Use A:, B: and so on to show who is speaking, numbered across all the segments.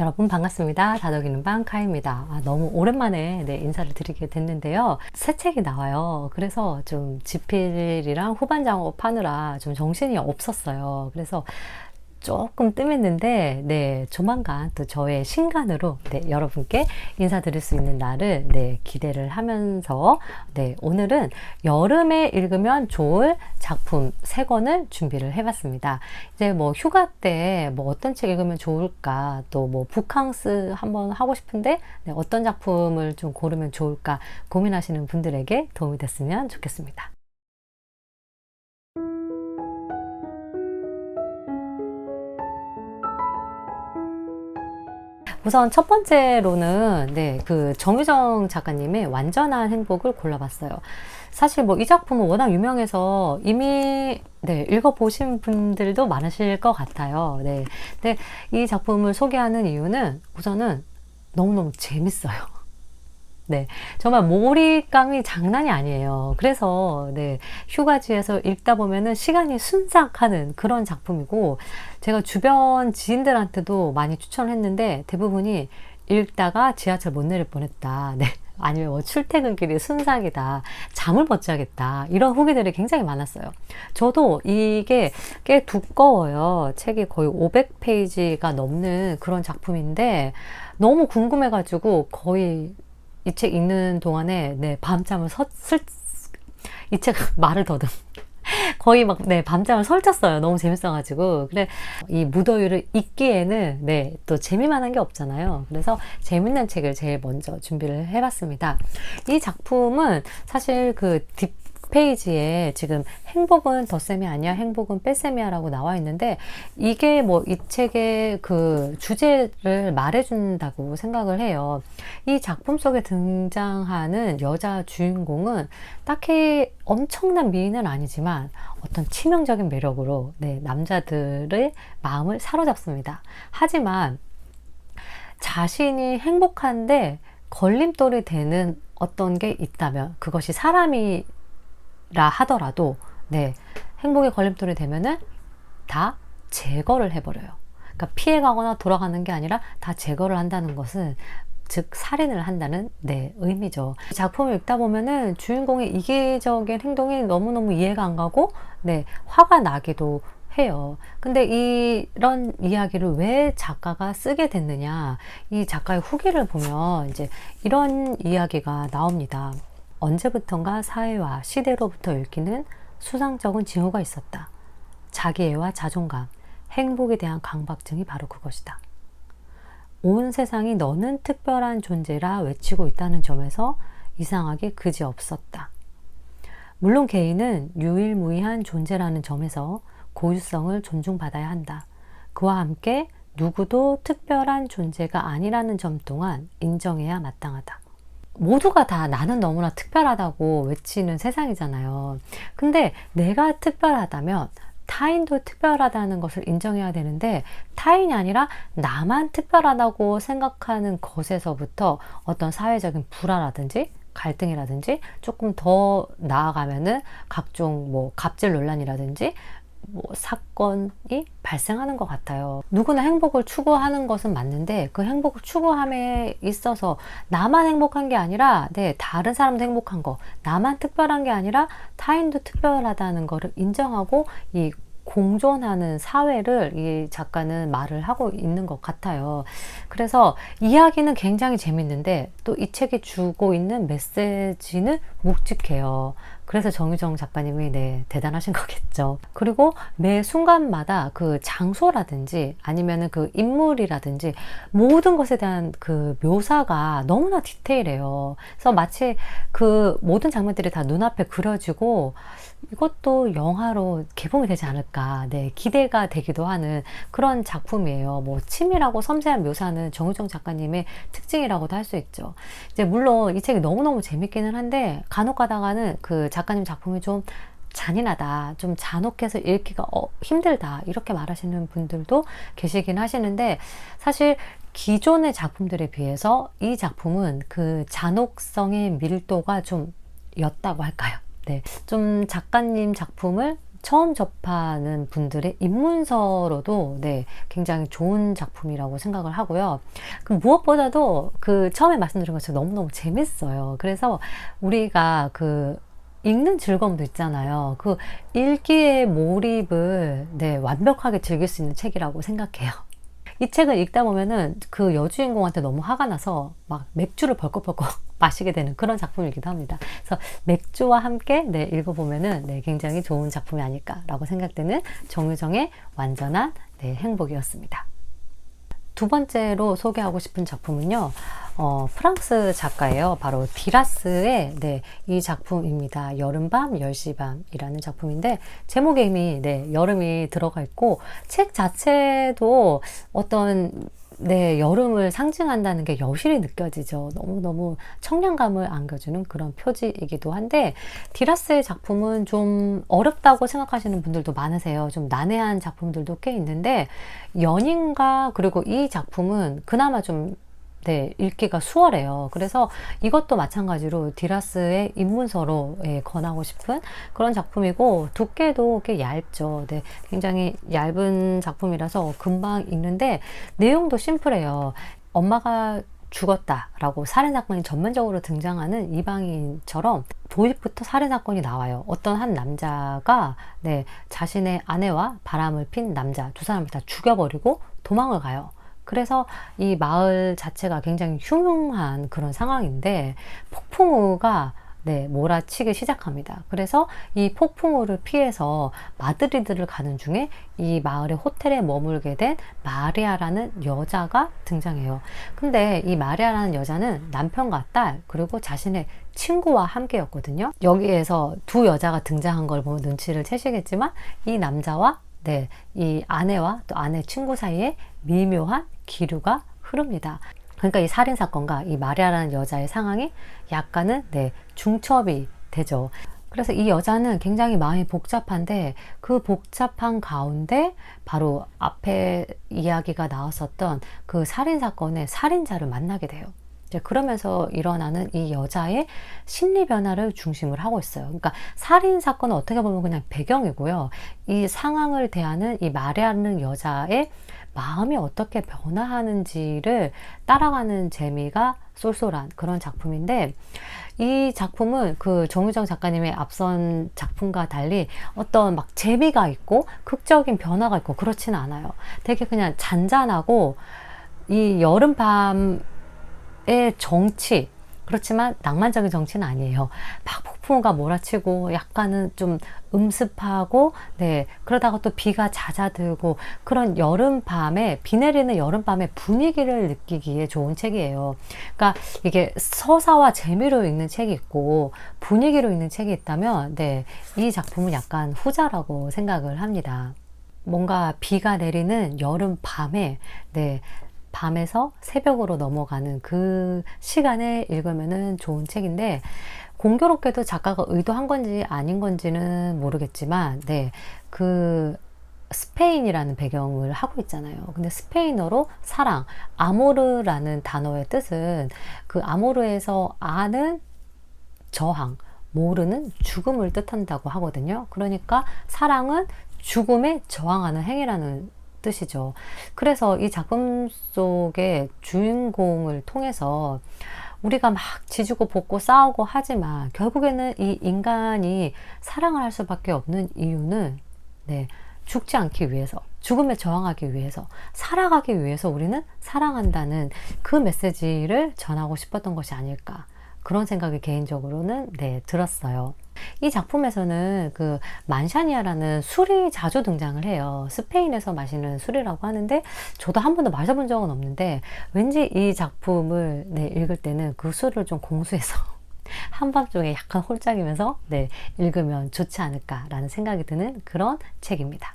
A: 여러분 반갑습니다. 다독이는 방 카입니다. 아, 너무 오랜만에 네, 인사를 드리게 됐는데요. 새 책이 나와요. 그래서 좀 집필이랑 후반 작업 하느라 좀 정신이 없었어요. 그래서 조금 뜸했는데, 네, 조만간 또 저의 신간으로, 네, 여러분께 인사드릴 수 있는 날을, 네, 기대를 하면서, 네, 오늘은 여름에 읽으면 좋을 작품 세 권을 준비를 해봤습니다. 이제 뭐 휴가 때 뭐 어떤 책 읽으면 좋을까, 또 뭐 북캉스 한번 하고 싶은데, 네, 어떤 작품을 좀 고르면 좋을까 고민하시는 분들에게 도움이 됐으면 좋겠습니다. 우선 첫 번째로는 네, 그 정유정 작가님의 완전한 행복을 골라봤어요. 사실 뭐 이 작품은 워낙 유명해서 이미 네, 읽어보신 분들도 많으실 것 같아요. 네. 근데 이 작품을 소개하는 이유는 우선은 너무너무 재밌어요. 네. 정말 몰입감이 장난이 아니에요. 그래서, 네. 휴가지에서 읽다 보면은 시간이 순삭하는 그런 작품이고, 제가 주변 지인들한테도 많이 추천을 했는데, 대부분이 읽다가 지하철 못 내릴 뻔했다. 네. 아니면 뭐 출퇴근길이 순삭이다. 잠을 못 자겠다. 이런 후기들이 굉장히 많았어요. 저도 이게 꽤 두꺼워요. 책이 거의 500페이지가 넘는 그런 작품인데, 너무 궁금해가지고 거의 이 책 읽는 동안에 네, 밤잠을 설, 이책 말을 더듬. 거의 막, 네, 밤잠을 설쳤어요. 너무 재밌어가지고. 그래, 이 무더위를 읽기에는, 네, 또 재미만 한 게 없잖아요. 그래서 재밌는 책을 제일 먼저 준비를 해봤습니다. 이 작품은 사실 그 딥, 페이지에 지금 행복은 덧셈이 아니야, 행복은 뺄셈이야 라고 나와 있는데 이게 뭐 이 책의 그 주제를 말해준다고 생각을 해요. 이 작품 속에 등장하는 여자 주인공은 딱히 엄청난 미인은 아니지만 어떤 치명적인 매력으로 네, 남자들의 마음을 사로잡습니다. 하지만 자신이 행복한데 걸림돌이 되는 어떤 게 있다면 그것이 사람이 라 하더라도 네 행복의 걸림돌이 되면은 다 제거를 해버려요. 그러니까 피해가거나 돌아가는 게 아니라 다 제거를 한다는 것은 즉 살인을 한다는 네 의미죠. 작품을 읽다 보면은 주인공의 이기적인 행동이 너무너무 이해가 안 가고 네 화가 나기도 해요. 근데 이런 이야기를 왜 작가가 쓰게 됐느냐? 이 작가의 후기를 보면 이제 이런 이야기가 나옵니다. 언제부턴가 사회와 시대로부터 읽히는 수상쩍은 징후가 있었다. 자기애와 자존감, 행복에 대한 강박증이 바로 그것이다. 온 세상이 너는 특별한 존재라 외치고 있다는 점에서 이상하게 그지 없었다. 물론 개인은 유일무이한 존재라는 점에서 고유성을 존중받아야 한다. 그와 함께 누구도 특별한 존재가 아니라는 점 또한 인정해야 마땅하다. 모두가 다 나는 너무나 특별하다고 외치는 세상이잖아요. 근데 내가 특별하다면 타인도 특별하다는 것을 인정해야 되는데 타인이 아니라 나만 특별하다고 생각하는 것에서부터 어떤 사회적인 불화라든지 갈등이라든지 조금 더 나아가면은 각종 뭐 갑질 논란이라든지 뭐 사건이 발생하는 것 같아요. 누구나 행복을 추구하는 것은 맞는데 그 행복을 추구함에 있어서 나만 행복한 게 아니라 네, 다른 사람도 행복한 거, 나만 특별한 게 아니라 타인도 특별하다는 것을 인정하고 이 공존하는 사회를 이 작가는 말을 하고 있는 것 같아요. 그래서 이야기는 굉장히 재밌는데 또 이 책이 주고 있는 메시지는 묵직해요. 그래서 정유정 작가님이 네, 대단하신 거겠죠. 그리고 매 순간마다 그 장소라든지 아니면은 그 인물이라든지 모든 것에 대한 그 묘사가 너무나 디테일해요. 그래서 마치 그 모든 장면들이 다 눈앞에 그려지고 이것도 영화로 개봉이 되지 않을까, 네, 기대가 되기도 하는 그런 작품이에요. 뭐, 치밀하고 섬세한 묘사는 정우정 작가님의 특징이라고도 할 수 있죠. 이제, 물론 이 책이 너무너무 재밌기는 한데, 간혹 가다가는 그 작가님 작품이 좀 잔인하다, 좀 잔혹해서 읽기가 어, 힘들다, 이렇게 말하시는 분들도 계시긴 하시는데, 사실 기존의 작품들에 비해서 이 작품은 그 잔혹성의 밀도가 좀 였다고 할까요? 네, 좀 작가님 작품을 처음 접하는 분들의 입문서로도 네, 굉장히 좋은 작품이라고 생각을 하고요. 그 무엇보다도 그 처음에 말씀드린 것처럼 너무너무 재밌어요. 그래서 우리가 그 읽는 즐거움도 있잖아요. 그 읽기의 몰입을 네, 완벽하게 즐길 수 있는 책이라고 생각해요. 이 책을 읽다 보면은 그 여주인공한테 너무 화가 나서 막 맥주를 벌컥벌컥 마시게 되는 그런 작품이기도 합니다. 그래서 맥주와 함께 네, 읽어보면은 네, 굉장히 좋은 작품이 아닐까라고 생각되는 정유정의 완전한 네, 행복이었습니다. 두 번째로 소개하고 싶은 작품은요, 어, 프랑스 작가예요. 바로 디라스의 네, 이 작품입니다. 여름밤, 10시 밤이라는 작품인데, 제목에 이미 네, 여름이 들어가 있고, 책 자체도 어떤 네, 여름을 상징한다는 게 여실히 느껴지죠. 너무너무 청량감을 안겨주는 그런 표지이기도 한데, 디라스의 작품은 좀 어렵다고 생각하시는 분들도 많으세요. 좀 난해한 작품들도 꽤 있는데, 연인과 그리고 이 작품은 그나마 좀 네, 읽기가 수월해요. 그래서 이것도 마찬가지로 디라스의 입문서로 예, 권하고 싶은 그런 작품이고 두께도 꽤 얇죠. 네, 굉장히 얇은 작품이라서 금방 읽는데 내용도 심플해요. 엄마가 죽었다라고 살인사건이 전면적으로 등장하는 이방인처럼 도입부터 살인사건이 나와요. 어떤 한 남자가 네, 자신의 아내와 바람을 핀 남자 두 사람을 다 죽여버리고 도망을 가요. 그래서 이 마을 자체가 굉장히 흉흉한 그런 상황인데 폭풍우가 네, 몰아치기 시작합니다. 그래서 이 폭풍우를 피해서 마드리드를 가는 중에 이 마을의 호텔에 머물게 된 마리아라는 여자가 등장해요. 근데 이 마리아라는 여자는 남편과 딸, 그리고 자신의 친구와 함께였거든요. 여기에서 두 여자가 등장한 걸 보면 눈치를 채시겠지만 이 남자와 네, 이 아내와 또 아내 친구 사이에 미묘한 기류가 흐릅니다. 그러니까 이 살인 사건과 이 마리아라는 여자의 상황이 약간은 네, 중첩이 되죠. 그래서 이 여자는 굉장히 마음이 복잡한데 그 복잡한 가운데 바로 앞에 이야기가 나왔었던 그 살인 사건의 살인자를 만나게 돼요. 이제 그러면서 일어나는 이 여자의 심리 변화를 중심을 하고 있어요. 그러니까 살인 사건은 어떻게 보면 그냥 배경이고요. 이 상황을 대하는 이 마리아는 여자의 마음이 어떻게 변화하는지를 따라가는 재미가 쏠쏠한 그런 작품인데 이 작품은 그 정유정 작가님의 앞선 작품과 달리 어떤 막 재미가 있고 극적인 변화가 있고 그렇지는 않아요. 되게 그냥 잔잔하고 이 여름밤 의 정치 그렇지만 낭만적인 정치는 아니에요. 막 폭풍우가 몰아치고 약간은 좀 음습하고 네 그러다가 또 비가 잦아들고 그런 여름 밤에 비 내리는 여름 밤의 분위기를 느끼기에 좋은 책이에요. 그러니까 이게 서사와 재미로 읽는 책이 있고 분위기로 읽는 책이 있다면 네이 작품은 약간 후자라고 생각을 합니다. 뭔가 비가 내리는 여름 밤에 네 밤에서 새벽으로 넘어가는 그 시간에 읽으면 좋은 책인데 공교롭게도 작가가 의도한 건지 아닌 건지는 모르겠지만 네, 그 스페인이라는 배경을 하고 있잖아요. 근데 스페인어로 사랑, 아모르라는 단어의 뜻은 그 아모르에서 아는 저항, 모르는 죽음을 뜻한다고 하거든요. 그러니까 사랑은 죽음에 저항하는 행위라는 뜻이죠. 그래서 이 작품 속의 주인공을 통해서 우리가 막 지지고 볶고 싸우고 하지만 결국에는 이 인간이 사랑을 할 수밖에 없는 이유는 네, 죽지 않기 위해서, 죽음에 저항하기 위해서, 살아가기 위해서 우리는 사랑한다는 그 메시지를 전하고 싶었던 것이 아닐까. 그런 생각이 개인적으로는 네, 들었어요. 이 작품에서는 그 만샤니아라는 술이 자주 등장을 해요. 스페인에서 마시는 술이라고 하는데 저도 한 번도 마셔본 적은 없는데 왠지 이 작품을 네, 읽을 때는 그 술을 좀 공수해서 한밤중에 약간 홀짝이면서 네, 읽으면 좋지 않을까라는 생각이 드는 그런 책입니다.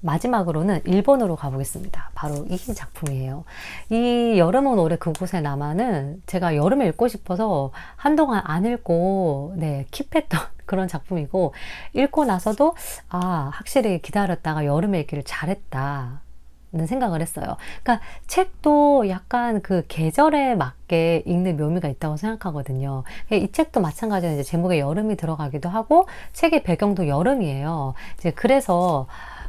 A: 마지막으로는 일본으로 가보겠습니다. 바로 이 작품이에요. 이 여름은 올해 그곳에 남아는 제가 여름에 읽고 싶어서 한동안 안 읽고 네, 킵했던 그런 작품이고 읽고 나서도 아 확실히 기다렸다가 여름에 읽기를 잘했다 생각을 했어요. 그러니까 책도 약간 그 계절에 맞게 읽는 묘미가 있다고 생각하거든요. 이 책도 마찬가지로 이제 제목에 여름이 들어가기도 하고 책의 배경도 여름이에요. 이제 그래서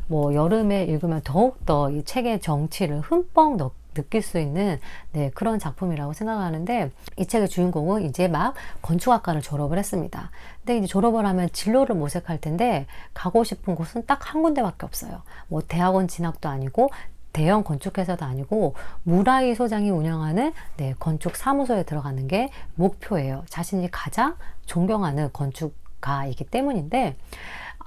A: 뭐 여름에 읽으면 더욱더 이 책의 정치를 흠뻑 넣 느낄 수 있는 네, 그런 작품이라고 생각하는데 이 책의 주인공은 이제 막 건축학과를 졸업을 했습니다. 근데 이제 졸업을 하면 진로를 모색할 텐데 가고 싶은 곳은 딱 한 군데밖에 없어요. 뭐 대학원 진학도 아니고 대형 건축회사도 아니고 무라이 소장이 운영하는 네, 건축 사무소에 들어가는 게 목표예요. 자신이 가장 존경하는 건축가이기 때문인데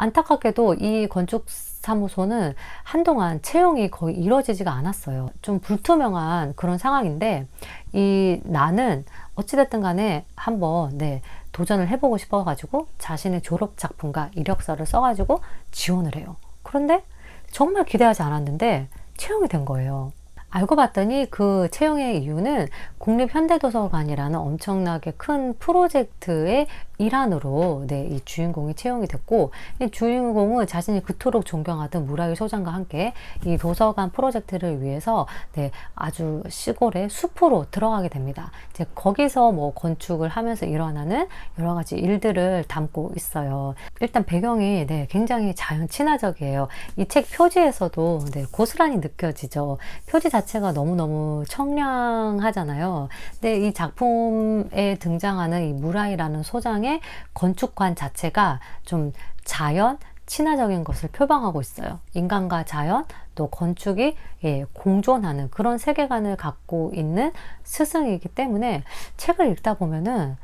A: 안타깝게도 이 건축 사무소는 한동안 채용이 거의 이루어지지가 않았어요. 좀 불투명한 그런 상황인데 이 나는 어찌됐든 간에 한번 네, 도전을 해보고 싶어가지고 자신의 졸업 작품과 이력서를 써가지고 지원을 해요. 그런데 정말 기대하지 않았는데 채용이 된 거예요. 알고 봤더니 그 채용의 이유는 국립현대도서관이라는 엄청나게 큰 프로젝트의 일환으로 네, 이 주인공이 채용이 됐고 이 주인공은 자신이 그토록 존경하던 무라이 소장과 함께 이 도서관 프로젝트를 위해서 네, 아주 시골의 숲으로 들어가게 됩니다. 이제 거기서 뭐 건축을 하면서 일어나는 여러 가지 일들을 담고 있어요. 일단 배경이 네, 굉장히 자연 친화적이에요. 이 책 표지에서도 네, 고스란히 느껴지죠. 표지 자 체가 너무너무 청량하잖아요. 근데 이 작품에 등장하는 이 무라이라는 소장의 건축관 자체가 좀 자연, 친화적인 것을 표방하고 있어요. 인간과 자연, 또 건축이 예, 공존하는 그런 세계관을 갖고 있는 스승이기 때문에 책을 읽다 보면은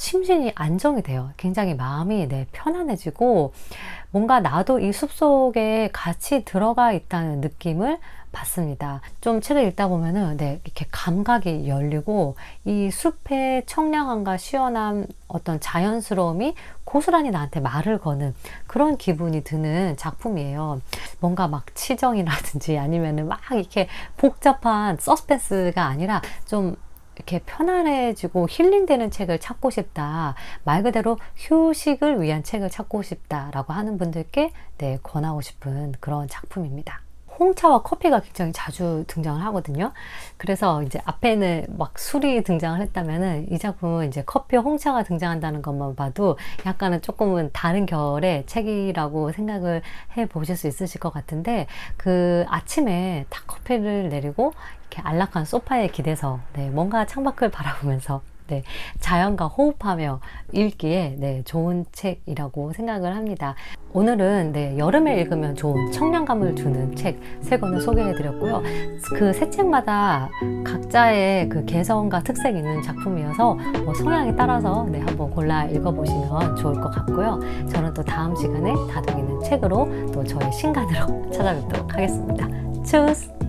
A: 심신이 안정이 돼요. 굉장히 마음이 네, 편안해지고 뭔가 나도 이 숲속에 같이 들어가 있다는 느낌을 받습니다. 좀 책을 읽다 보면은 네, 이렇게 감각이 열리고 이 숲의 청량함과 시원함 어떤 자연스러움이 고스란히 나한테 말을 거는 그런 기분이 드는 작품이에요. 뭔가 막 치정이라든지 아니면은 막 이렇게 복잡한 서스펜스가 아니라 좀 이렇게 편안해지고 힐링되는 책을 찾고 싶다. 말 그대로 휴식을 위한 책을 찾고 싶다라고 하는 분들께 네, 권하고 싶은 그런 작품입니다. 홍차와 커피가 굉장히 자주 등장을 하거든요. 그래서 이제 앞에는 막 술이 등장을 했다면은 이 작품은 이제 커피, 홍차가 등장한다는 것만 봐도 약간은 조금은 다른 결의 책이라고 생각을 해 보실 수 있으실 것 같은데 그 아침에 딱 커피를 내리고 이렇게 안락한 소파에 기대서 네, 뭔가 창밖을 바라보면서 네, 자연과 호흡하며 읽기에 네, 좋은 책이라고 생각을 합니다. 오늘은 네, 여름에 읽으면 좋은 청량감을 주는 책 세 권을 소개해 드렸고요. 그 세 책마다 각자의 그 개성과 특색이 있는 작품이어서 뭐 성향에 따라서 네, 한번 골라 읽어보시면 좋을 것 같고요. 저는 또 다음 시간에 다독이는 책으로 또 저의 신간으로 찾아뵙도록 하겠습니다. 추스!